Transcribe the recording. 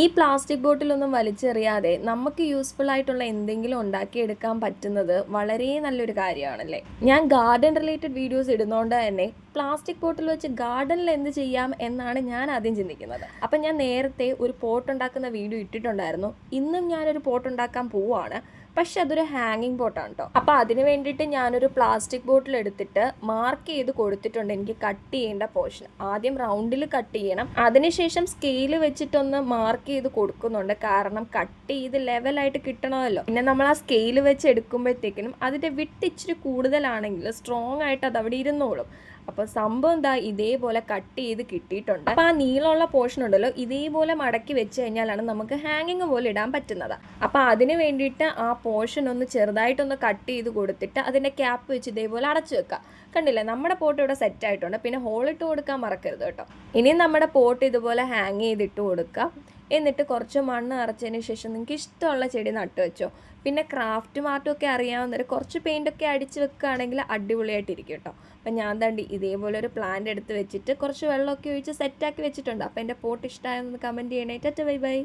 ഈ പ്ലാസ്റ്റിക് ബോട്ടിലൊന്നും വലിച്ചെറിയാതെ നമുക്ക് യൂസ്ഫുൾ ആയിട്ടുള്ള എന്തെങ്കിലും ഉണ്ടാക്കിയെടുക്കാൻ പറ്റുന്നത് വളരെ നല്ലൊരു കാര്യമാണല്ലേ? ഞാൻ ഗാർഡൻ റിലേറ്റഡ് വീഡിയോസ് ഇടുന്നതുകൊണ്ട് തന്നെ പ്ലാസ്റ്റിക് ബോട്ടിൽ വെച്ച് ഗാർഡനിൽ എന്ത് ചെയ്യാം എന്നാണ് ഞാൻ ആദ്യം ചിന്തിക്കുന്നത്. അപ്പം ഞാൻ നേരത്തെ ഒരു പോട്ട് ഉണ്ടാക്കുന്ന വീഡിയോ ഇട്ടിട്ടുണ്ടായിരുന്നു. ഇന്നും ഞാനൊരു പോട്ട് ഉണ്ടാക്കാൻ പോവാണ്. പക്ഷെ അതൊരു ഹാങ്ങിങ് ബോട്ടാണ് കേട്ടോ അപ്പോൾ അതിന് വേണ്ടിയിട്ട് ഞാനൊരു പ്ലാസ്റ്റിക് ബോട്ടിൽ എടുത്തിട്ട് മാർക്ക് ചെയ്ത് കൊടുത്തിട്ടുണ്ട് എനിക്ക് കട്ട് ചെയ്യേണ്ട പോർഷൻ ആദ്യം റൗണ്ടിൽ കട്ട് ചെയ്യണം. അതിനുശേഷം സ്കെയിൽ വെച്ചിട്ടൊന്ന് മാർക്ക് ചെയ്ത് കൊടുക്കുന്നുണ്ട്. കാരണം കട്ട് ചെയ്ത് ലെവലായിട്ട് കിട്ടണമല്ലോ. പിന്നെ നമ്മൾ ആ സ്കെയിൽ വെച്ച് എടുക്കുമ്പോഴത്തേക്കിനും അതിന്റെ വിട്ട് ഇച്ചിരി കൂടുതലാണെങ്കിൽ സ്ട്രോങ് ആയിട്ട് അത് അവിടെ ഇരുന്നോളും. അപ്പോൾ സംഭവം എന്താ ഇതേപോലെ കട്ട് ചെയ്ത് കിട്ടിയിട്ടുണ്ട്. അപ്പോൾ ആ നീളമുള്ള പോർഷൻ ഉണ്ടല്ലോ ഇതേപോലെ മടക്കി വെച്ച് കഴിഞ്ഞാലാണ് നമുക്ക് ഹാങ്ങിങ് പോലെ ഇടാൻ പറ്റുന്നത്. അപ്പോൾ അതിന് വേണ്ടിയിട്ട് ആ പോർഷൻ ഒന്ന് ചെറുതായിട്ടൊന്ന് കട്ട് ചെയ്ത് കൊടുത്തിട്ട് അതിന്റെ ക്യാപ്പ് വെച്ച് ഇതേപോലെ അടച്ചു വെക്കാം. കണ്ടില്ലേ? നമ്മുടെ പോട്ട് ഇവിടെ സെറ്റ് ആയിട്ടുണ്ട്. പിന്നെ ഹോൾ ഇട്ട് കൊടുക്കാൻ മറക്കരുത് കേട്ടോ. ഇനി നമ്മുടെ പോട്ട് ഇതുപോലെ ഹാങ് ചെയ്തിട്ട് കൊടുക്കാം. എന്നിട്ട് കുറച്ച് മണ്ണ് നിറച്ചതിന് ശേഷം നിങ്ങൾക്ക് ഇഷ്ടമുള്ള ചെടി നട്ടു വെച്ചോ. പിന്നെ ക്രാഫ്റ്റും ആർട്ടും ഒക്കെ അറിയാവുന്നവർ കുറച്ച് പെയിന്റൊക്കെ അടിച്ച് വെക്കുകയാണെങ്കിൽ അടിപൊളിയായിട്ടിരിക്കും കേട്ടോ. അപ്പം ഞാൻ തണ്ടി ഇതേപോലെ ഒരു പ്ലാന്റ് എടുത്ത് വെച്ചിട്ട് കുറച്ച് വെള്ളമൊക്കെ ഒഴിച്ച് സെറ്റാക്കി വെച്ചിട്ടുണ്ട്. അപ്പോൾ എന്റെ പോട്ട് ഇഷ്ടമായെന്ന് കമന്റ് ചെയ്യണേ. Tata bye bye.